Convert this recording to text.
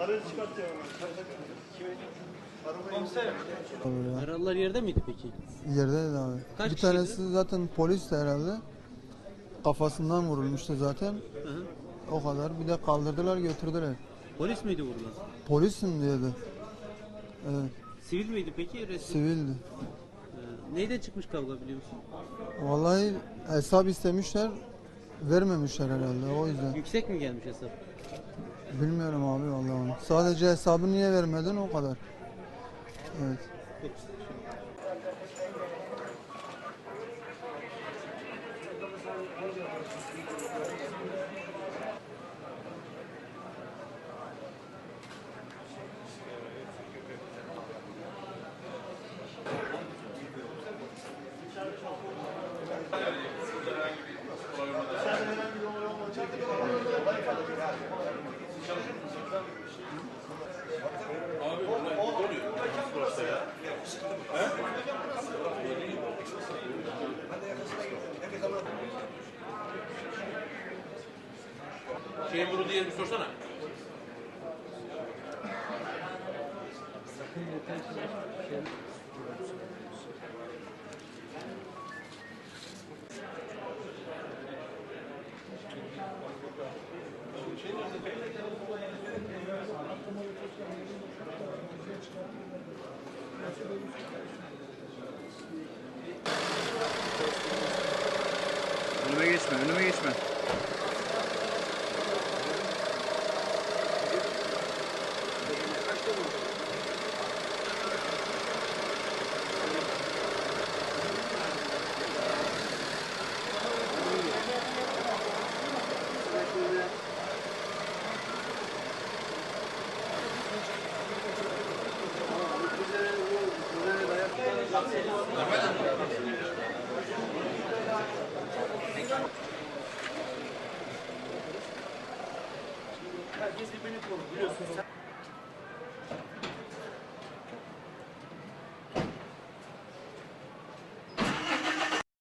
Aracı çıkartıyor. Yaralılar yerde miydi peki? Yerdeydi abi. Kaç bir kişiydi? tanesi zaten polis herhalde. Kafasından vurulmuştu zaten. Hı hı. O kadar. Bir de kaldırdılar götürdüler. Polis miydi vurulan? Polisim diyordu. Evet. Sivil miydi peki? Resmi. Sivildi. Ee, neyden çıkmış kavga biliyor musun? Vallahi hesap istemişler. Vermemişler herhalde o yüzden. Yüksek mi gelmiş hesap? Bilmiyorum abi vallahi onu. Sadece hesabı niye vermedin o kadar. Evet. Yok. Şeyin bunu diye bir sorsana. Önüme geçme, önüme geçme. Herkes birbirini korur biliyorsun.